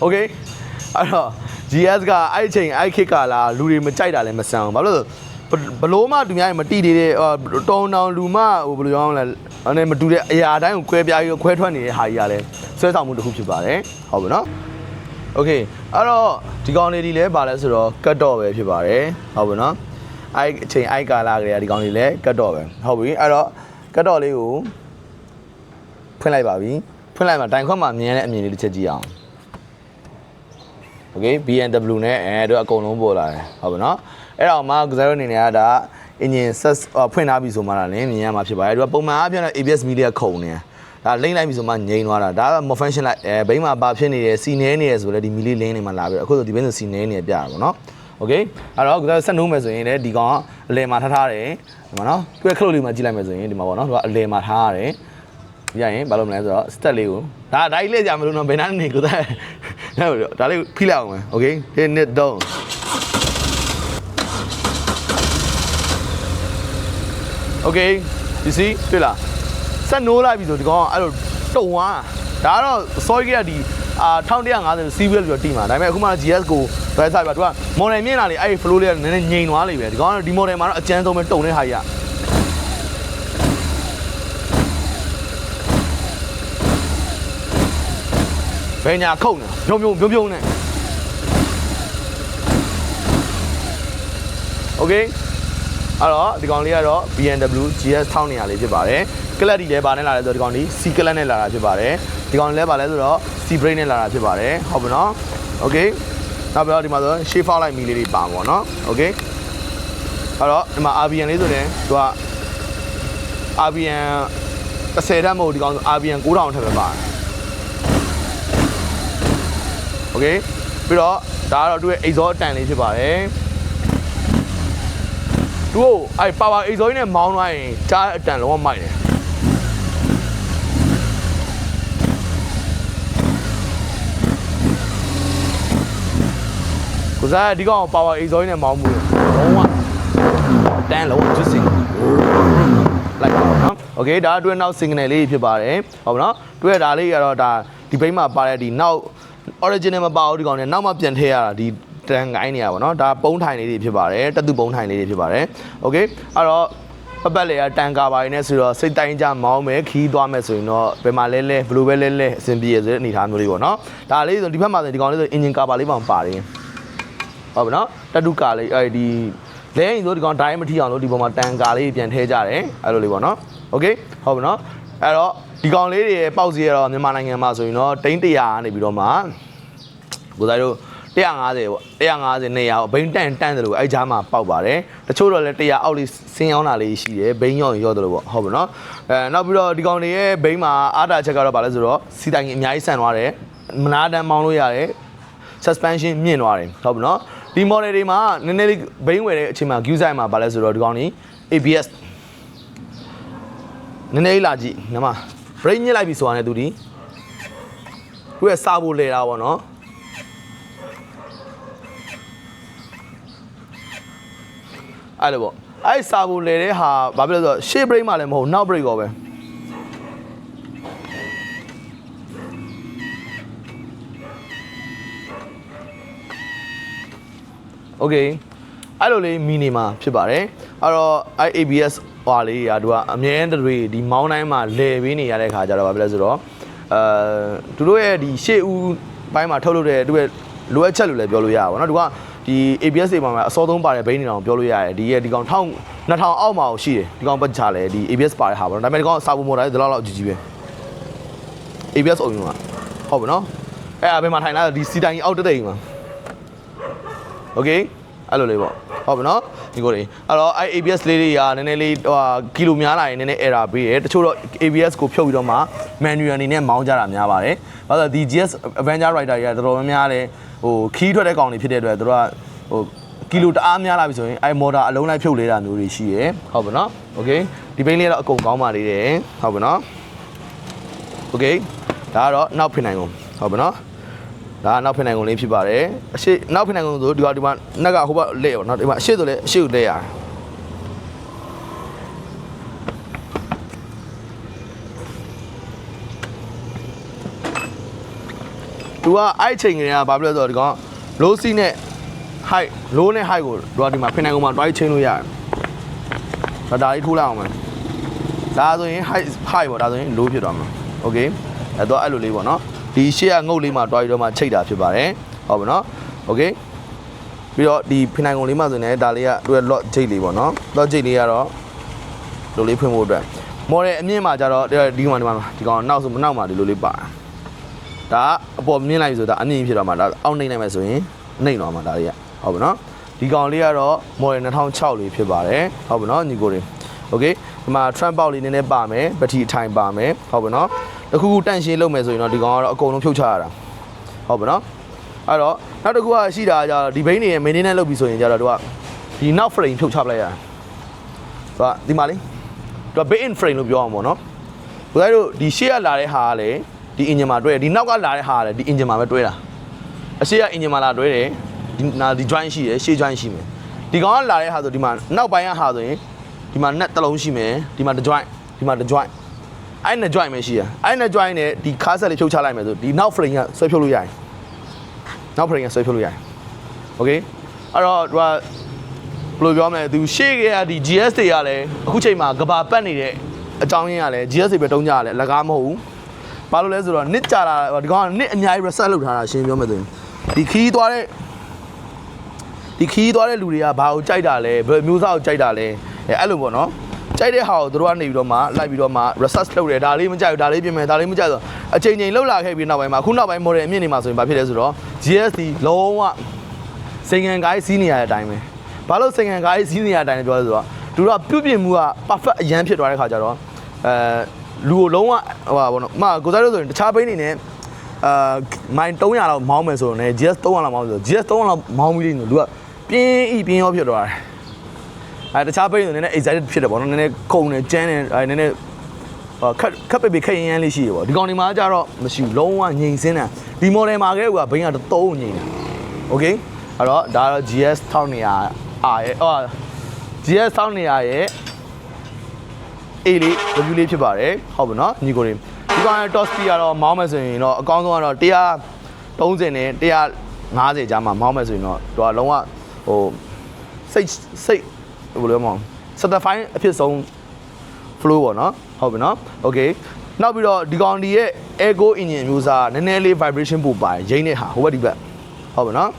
โอเคအဲ့တော့ GS ကအဲ့အချိန်အဲ့ခေတ်ကလာလူတွေမကြိုက်တာလည်းမဆန်းဘူးဘာလို့လဲဆိုဘလို့မှသူများတွေမတိသေးတဲ့တုံတောင်လူမဟိုဘယ်လိုပြောအောင်လဲအဲ့မတူတဲ့အရာတိုင်းကိုခွဲပြားပြီးခွဲထွက်နေတဲ့ဟာကြီးကလည်းဆွဲဆောင်မှုတစ်ခုဖြစ်ပါတယ်ဟုတ်ပြီနော်โอเคအဲ့တော့ဒီကောင်လေးဒီလည်းပါလဲဆိုတော့ကတ်တော့ပဲဖြစ်ပါတယ်ဟုတ်ပြီနော်အဲ့အချိန်အဲ့ကာလာကလေးကဒီကောင်လေးလည်းကတ်တော့ပဲဟုတ်ပြီအဲ့တော့ကတ်တော့လေးကိုဖွင့်လိုက်ပါပြီဖွင့်လိုက်မှာတိုင်ခွက်မှာမြင်ရတဲ့အမြင်လေးတစ်ချက်ကြည့်အောင် โอเค BMW နဲ့အဲတို့အကုန်လုံးပေါ်လာတယ်ဟုတ်ပါနော်အဲ့တော့မှကစားရအနေနဲ့ကဒါ engine set ဖွင့်ထားပြီဆိုမှလည်းမြင်ရမှာဖြစ်ပါတယ်တို့ကပုံမှန်အားဖြင့် ABS media ခုံနေတာဒါလိမ့်လိုက်ပြီဆိုမှငြိမ်းသွားတာဒါက more function လိုက်အဲဘိန်းမှာဘာဖြစ်နေတယ်စီနေနေရဆိုလည်းဒီမီလီလင်းနေမှာလာပြီးအခုဆိုဒီဘင်းဆိုစီနေနေပြတာပေါ့နော်โอเคအဲ့တော့ကစားဆက်နှုံးမယ်ဆိုရင်လည်းဒီကောင်ကအလဲမှာထားထားတယ်ဒီမှာနော်သူ့ခလုတ်လေးမှာကြည့်လိုက်မယ်ဆိုရင်ဒီမှာပေါ့နော်သူကအလဲမှာထားရတယ်ရရင်ဘာလို့မလဲဆိုတော့ step လေးကိုဒါဒါကြီးလက်ကြမလို့နော်ဘယ်နှနေကိုသား ဟုတ်တယ်ဒါလေးဖိလိုက်အောင်မယ်โอเคဟင်းနစ်တော့โอเค you see တွေ့လားဆက်နိုးလိုက်ပြီဆိုဒီကောင်ကအဲ့လိုတုံသွားတာဒါကတော့ sorry ကဒီအာ1150 CVL ပြီးတော့တီးမှာဒါပေမဲ့အခုမှ GS ကိုဘယ်ဆိုင်ပါသူက model မြင်လာလေအဲ့ဒီ flow လေးကနည်းနည်းငြိမ်သွားလိမ့်ပဲဒီကောင်ကဒီ model မှာတော့အကျန်းဆုံးပဲတုံတဲ့ဟာကြီးက ဘယ်ညာခုတ်နေပြုံပြုံပြုံပြုံနဲ့ Okay အဲ့တော့ဒီကောင်လေးကတော့ BMW GS 1200လေးဖြစ်ပါတယ်ကလပ်ဒီလည်းဗာနဲ့လာတယ်ဆိုတော့ဒီကောင်ဒီ C ကလပ်နဲ့လာတာဖြစ်ပါတယ်ဒီကောင်လည်းဗာလဲဆိုတော့ C brake နဲ့လာတာဖြစ်ပါတယ်ဟုတ်ပြီနော် Okay နောက်ပြီးတော့ဒီမှာဆို shape out လိုက်မီလေးတွေပါပါတော့ Okay အဲ့တော့ဒီမှာ RBN လေးဆိုရင်သူက RBN 30တက်မဟုတ်ဒီကောင်ဆို RBN 9000ထပ်ပဲပါတယ် Okay ပြီးတော့ဒါကတော့သူ့ရဲ့ exhaust တန်လေးဖြစ်ပါတယ်သူ့ကိုအဲ့ power exhaust နဲ့မောင်းလိုက်ရင်ကြားအတန်လုံးဝမိုက်တယ်ကိုစားဒီကောင် power exhaust နဲ့မောင်းမှုလုံးဝတန်လုံးဝကျွတ်စင်လိုက်ပါနော်โอเคဒါအတွက်နောက် signal လေးဖြစ်ပါတယ်ဟုတ်ပါနော်တွေ့ရဒါလေးကတော့ဒါဒီဘိန်းမှာပါတဲ့ဒီနောက် original မပါဘူးဒီကောင်နဲ့နောက်မှပြန်ထည့်ရတာဒီတန်ကိုင်းနေရပါတော့ဒါပုံးထိုင်လေးတွေဖြစ်ပါတယ်တက်သူပုံးထိုင်လေးတွေဖြစ်ပါတယ်โอเคအဲ့တော့ပပတ်လေကတန်ကာပါရင်းနဲ့ဆိုတော့စိတ်တိုင်းကြမောင်းမယ်ခီးသွားမယ်ဆိုရင်တော့ဘယ်မှာလဲလဲဘယ်လိုပဲလဲလဲအဆင်ပြေရဆိုတဲ့အနေအထားမျိုးလေးပေါ့နော်ဒါလေးဆိုဒီဘက်မှာဆိုဒီကောင်လေးဆို engine cover လေးပေါင်ပါတယ်ဟုတ်ပါနော်တက်တူကာလေးအဲဒီလဲရင်ဆိုဒီကောင်ဒိုင်းမထီအောင်လို့ဒီပေါ်မှာတန်ကာလေးပြန်ထည့်ကြတယ်အဲ့လိုလေးပေါ့နော်โอเคဟုတ်ပါနော်အဲ့တော့ ဒီကောင်လေးတွေရဲ့ပေါက်စီရတော့မြန်မာနိုင်ငံမှာဆိုရင်တော့တိန်း100ကနေပြီးတော့မှကိုသားတို့150ပေါ့150 200ဘိန်းတန်တန်တယ်လို့အဲ့ကြားမှာပေါက်ပါတယ်တချို့တော့လည်း100အောက်လေးဆင်းအောင်တာလေးရှိတယ်ဘိန်းရော့ရော့တယ်လို့ပေါ့ဟုတ်ပါနော်အဲနောက်ပြီးတော့ဒီကောင်တွေရဲ့ဘိန်းမှာအားတာချက်ကတော့ဗာလဲဆိုတော့စီတိုင်အများကြီးဆန်သွားတယ်မနာတန်မောင်းလို့ရတယ် suspension မြင့်သွားတယ်ဟုတ်ပြီနော်ဒီ model တွေမှာနည်းနည်းလေးဘိန်းဝယ်တဲ့အချိန်မှာ Q side မှာဗာလဲဆိုတော့ဒီကောင်ကြီး ABS နည်းနည်းလေးလာကြည့်ညီမ brake ညစ်လိုက်ပြီဆိုတာနဲ့သူဒီသူရဲ့စာဖို့လဲတာပေါ့နော်အဲ့လိုပေါ့အဲ့စာဖို့လဲတဲ့ဟာဘာဖြစ်လဲဆိုတော့ရှေ့ brake မှလည်းမဟုတ်နောက် brake ကောပဲโอเค အဲ့လိုလေးမီနီမှာဖြစ်ပါတယ်အဲ့တော့အဲ့ ABS ဟွာလေးရာသူကအမြဲတမ်းတွေဒီမောင်းတိုင်းမှာလဲပေးနေရတဲ့ခါကျတော့ဘာဖြစ်လဲဆိုတော့အဲသူတို့ရဲ့ဒီရှေ့ဦးဘိုင်းမှာထုတ်လုပ်တဲ့သူရဲ့လိုအပ်ချက်လို့လည်းပြောလို့ရပါဘောเนาะသူကဒီ ABS တွေမှာအစောဆုံးပါတဲ့ဘိန်းနေတောင်ပြောလို့ရတယ်ဒီရဲ့ဒီကောင်1000 2000အောက်မှာရှိတယ်ဒီကောင်ပတ်ချလဲဒီ ABS ပါတဲ့ဟာပေါ့เนาะဒါပေမဲ့ဒီကောင်စာဘူးမော်တာဒီလောက်လောက်ကြီးကြီးပဲ ABS အုံယူမှာဟုတ်ပါเนาะအဲ့အဘယ်မှာထိုင်လာဒီစီတိုင်အောက်တက်တဲ့အိမ်မှာ โอเค အဲ့လိုလေးပေါ့ဟုတ်ပြီနော်ဒီကိုလေးအဲ့တော့အဲ့ ABS လေးတွေကနည်းနည်းလေးဟိုကီလိုများလာရင်နည်းနည်း error ပေးတယ်တချို့တော့ ABS ကိုဖြုတ်ပြီးတော့မှ manual အနေနဲ့မောင်းကြတာများပါတယ်ဘာလို့လဲဒီ GS Avenger Rider တွေကတော်တော်များများလဲဟိုခီးထွက်တဲ့ကောင်တွေဖြစ်တဲ့အတွက်တို့ကဟိုကီလိုတအားများလာပြီဆိုရင်အဲ့ motor အလုံးလိုက်ဖြုတ်လေးတာမျိုးတွေရှိရယ်ဟုတ်ပြီနော်โอเคဒီဘိန်းလေးကတော့အကုန်ကောင်းပါသေးတယ်ဟုတ်ပြီနော်โอเคဒါကတော့နောက်ဖိနိုင်ကုန်ဟုတ်ပြီနော် ဒါကနောက်ဖင်နိုင်ကုန်လေးဖြစ်ပါတယ်အရှိနောက်ဖင်နိုင်ကုန်ဆိုဒီကဒီမှာနက်ကဟိုဘက်လဲရောနောက်ဒီမှာအရှိဆိုလဲအရှိကိုလဲရတယ်သူကအဲ့ချိန်ကလေးကဘာဖြစ်လဲဆိုတော့ဒီကောင် low C နဲ့ height low နဲ့ height ကိုသူကဒီမှာဖိနိုင်ကောင်မှာတွိုင်းချင်းလို့ရတယ်ဒါဒါလေးထိုးလိုက်အောင်မယ်ဒါဆိုရင် height height ပေါ့ဒါဆိုရင် low ဖြစ်သွားမှာ okay အဲ့တော့အဲ့လိုလေးပေါ့နော် ဒီရှေ့ကငုတ်လေးမှာတွိုင်းတော့မှချိတ်တာဖြစ်ပါတယ်ဟုတ်ပါနော် okay ပြီးတော့ဒီဖိနိုင်ကုန်လေးမှာဆိုရင်လည်းဒါလေးကသူက lot ချိတ်လေးပေါ့နော် lot ချိတ်လေးကတော့လိုလေးဖွင့်ဖို့အတွက်မော်ဒယ်အမြင့်မှာကြတော့ဒီကောင်ဒီမှာဒီကောင်နောက်ဆိုမနောက်မှာဒီလိုလေးပါဒါအပေါ်မြင့်လိုက်ပြီဆိုတော့အမြင့်ဖြစ်တော့မှာဒါအောက်နှိမ့်လိုက်မယ်ဆိုရင်နှိမ့်တော့မှာဒါလေးကဟုတ်ပါနော်ဒီကောင်လေးကတော့မော်ဒယ်2006လေးဖြစ်ပါတယ်ဟုတ်ပါနော်ညီကိုတွေ okay ဒီမှာ trunk box လေးနည်းနည်းပါမယ်ပတိအထိုင်ပါမယ်ဟုတ်ပါနော် တခုခုတန့်ရှင်းလုပ်မယ်ဆိုရင်တော့ဒီကောင်ကတော့အကုန်လုံးဖြုတ်ချရတာဟုတ်ပါနော်အဲ့တော့နောက်တစ်ခုကရှိတာကကြတော့ဒီဘိန်းတွေရဲ့ maintenance လုပ်ပြီဆိုရင်ကြတော့သူကဒီနောက် frame ဖြုတ်ချပလိုက်ရတာသူကဒီမှာလေးသူက bait in frame လို့ပြောအောင်ပေါ့နော်ဘယ်လိုတို့ဒီရှေ့ကလာတဲ့ဟာကလည်းဒီ engine မှာတွဲတယ်ဒီနောက်ကလာတဲ့ဟာကလည်းဒီ engine မှာပဲတွဲတာအရှေ့က engine မှာလာတွဲတယ်ဒီနာဒီ joint ရှိတယ်ရှေ့ joint ရှိမယ်ဒီကောင်ကလာတဲ့ဟာဆိုဒီမှာနောက်ပိုင်းကဟာဆိုရင်ဒီမှာ net တစ်လုံးရှိမယ်ဒီမှာတစ် joint ဒီမှာတစ် joint အဲ့နဲ့ join ပဲရှိရအဲ့နဲ့ join နဲ့ဒီခါးဆက်လေးဖြုတ်ချလိုက်မယ်ဆိုဒီနောက် frame ကဆွဲဖြုတ်လို့ရရင်နောက် frame ကဆွဲဖြုတ်လို့ရရင် okay အဲ့တော့ဒီကဘယ်လိုပြောမလဲသူရှေ့ကဒီ GS တွေကလည်းအခုချိန်မှာကဘာပတ်နေတဲ့အကြောင်းရင်းကလည်း GS တွေပဲတုံးကြရလဲအလကားမဟုတ်ဘူးဘာလို့လဲဆိုတော့နစ်ကြတာဒီကောင်ကနစ်အများကြီး reset လုပ်ထားတာရှင်းပြောမယ်ဆိုရင်ဒီခီးသွားတဲ့ဒီခီးသွားတဲ့လူတွေကဘာကိုကြိုက်တာလဲဘယ်မျိုးစားကိုကြိုက်တာလဲအဲ့လိုပေါ့နော် ကြိုက်တဲ့ဟာကိုတို့ကနေပြီးတော့မှလိုက်ပြီးတော့မှ research လုပ်တယ်ဒါလေးမကြိုက်ဘူးဒါလေးပြင်မယ်ဒါလေးမကြိုက်ဆိုအချိန်ချင်းလှုပ်လာခဲ့ပြီးနောက်ပိုင်းမှာအခုနောက်ပိုင်း model အမြင့်နေမှာဆိုရင်ဘာဖြစ်လဲဆိုတော့ GSD လုံးဝစိန်ငံကိုင်းစီးနေရတဲ့အတိုင်းပဲဘာလို့စိန်ငံကိုင်းစီးနေရတဲ့အတိုင်းလဲပြောလဲဆိုတော့သူတို့ကပြုတ်ပြင်မှုက perfect အရန်ဖြစ်သွားတဲ့ခါကျတော့အဲလူကိုလုံးဝဟိုပါဘောနော်အမကိုစားလို့ဆိုရင်တခြားဘိန်းနေနဲ့အာမိုင်300လောက်မောင်းမယ်ဆိုရင်လည်း GS 300လောက်မောင်းဆို GS 300လောက်မောင်းပြီးနေလူကပြင်းဤပြင်းရောဖြစ်သွားတယ် အဲတခြားဘိန်းဆိုနည်းနည်း excited ဖြစ်တယ်ပေါ့နော်နည်းနည်းခုန်နေကြမ်းနေအဲနည်းနည်းဟိုခက်ခက်ပေပေခက်ရင်းရမ်းလေးရှိတယ်ပေါ့ဒီကောင်ဒီမှာကျတော့မရှိဘူးလုံးဝငြိမ်စင်းတယ်ဒီ model မှာခဲ့ကဘိန်းကတော့ငြိမ်တယ် okay အဲ့တော့ဒါတော့ GS 1200အာရဲ့ဟော GS 1200ရဲ့အေးလေး review လေးဖြစ်ပါတယ်ဟုတ်ပါနော်ညီကိုတွေဒီကောင်ရဲ့ top speed ကတော့မောင်းမယ်ဆိုရင်တော့အကောင်းဆုံးကတော့130နဲ့150ကြားမှာမောင်းမယ်ဆိုရင်တော့သူကလုံးဝဟိုစိတ်စိတ် ဘယ်လိုလဲမအောင် certify အဖြစ်ဆုံး flow ပေါ့နော်ဟုတ်ပြီနော် okay နောက်ပြီးတော့ဒီကောင်ဒီရဲ့ Echo engine မျိုးစားနည်းနည်းလေး vibration ပို့ပါတယ်ရိမ့်တဲ့ဟာဟိုဘက်ဒီဘက်ဟုတ်ပြီနော်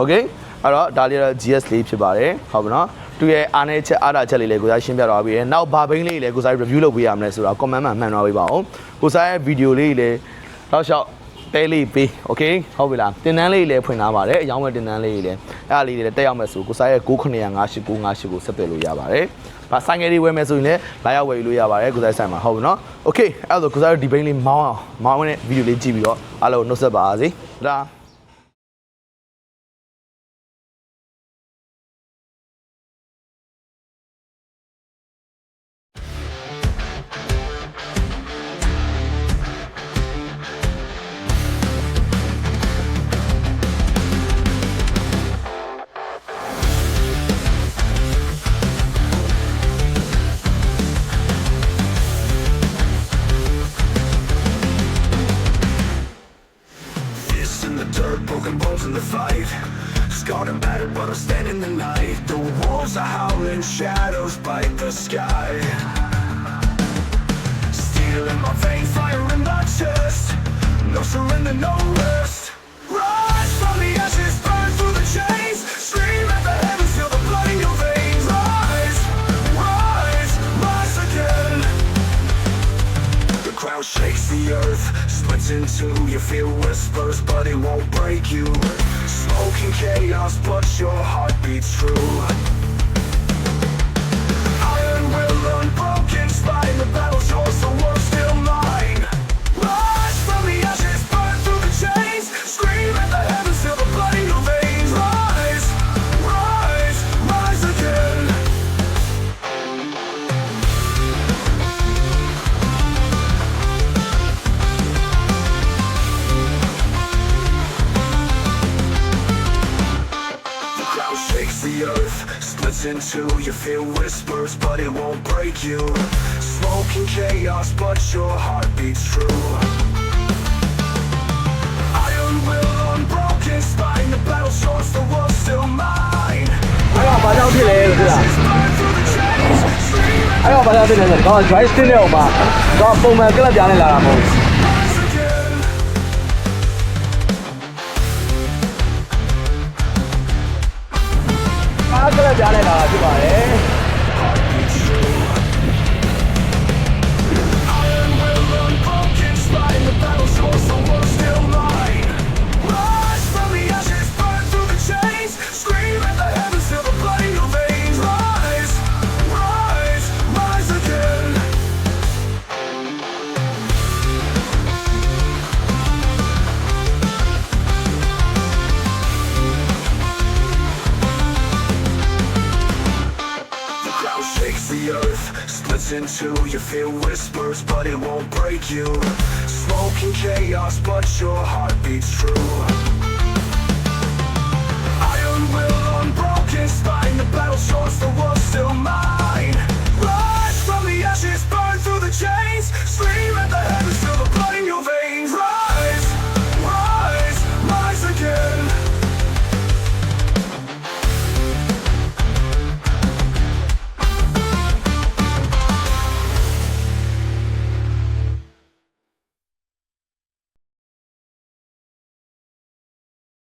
okay အဲ့တော့ဒါလေးတော့ GS လေးဖြစ်ပါတယ်ဟုတ်ပြီနော်သူရဲ့အားနည်းချက်အားတာချက်လေးလည်းကိုစားရှင်းပြသွားပြီးရယ်နောက်ဘာဘိန်းလေးလည်းကိုစား review လုပ်ပေးရမလဲဆိုတော့ comment မှာမှန်သွားပေးပါဦးကိုစားရဲ့ video လေးလည်းတော့ရှောက် တဲလေးပေး okay ဟုတ်ပြီလားတင်တန်းလေးလည်းဖွင့်ထားပါတယ်အယောင်းမဲ့တင်တန်းလေးလည်းအဲ့ဒါလေးလည်းတက်ရောက်မယ်ဆိုကိုစားရဲ့6958ကိုဆက်သွယ်လို့ရပါတယ်ဘာဆိုင်ငယ်လေးဝယ်မယ်ဆိုရင်လည်းလာရောက်ဝယ်ယူလို့ရပါတယ်ကိုစားဆိုင်မှာဟုတ်ပြီနော် okay အဲ့ဒါဆိုကိုစားရဲ့ဒီဘိန်းလေးမောင်းအောင်မောင်းတဲ့ video လေးကြည့်ပြီးတော့အားလုံးနှုတ်ဆက်ပါစေဒါ the fight. Scarred and battered, but I stand in the night. The wolves are howling, shadows bite the sky. Steel in my veins, fire in my chest. No surrender, no rest. Rise from the ashes, burn through the chains. Scream at the heavens, feel the blood in your veins. Rise, rise, rise again. The crowd shakes the earth, splits in two. You feel whispers, but it won't break you. Chaos, but your heart beats true. in two You feel whispers, but it won't break you Smoke and chaos, but your heart beats true Iron will unbroken spine The battle shorts, the world's still mine ကလပ်ပြားနဲ့လာတာဖြစ်ပါတယ် turns into You feel whispers but it won't break you. Smoke and chaos but your heart beats true. Iron will unbroken, spine the battle shores, the world's still mine.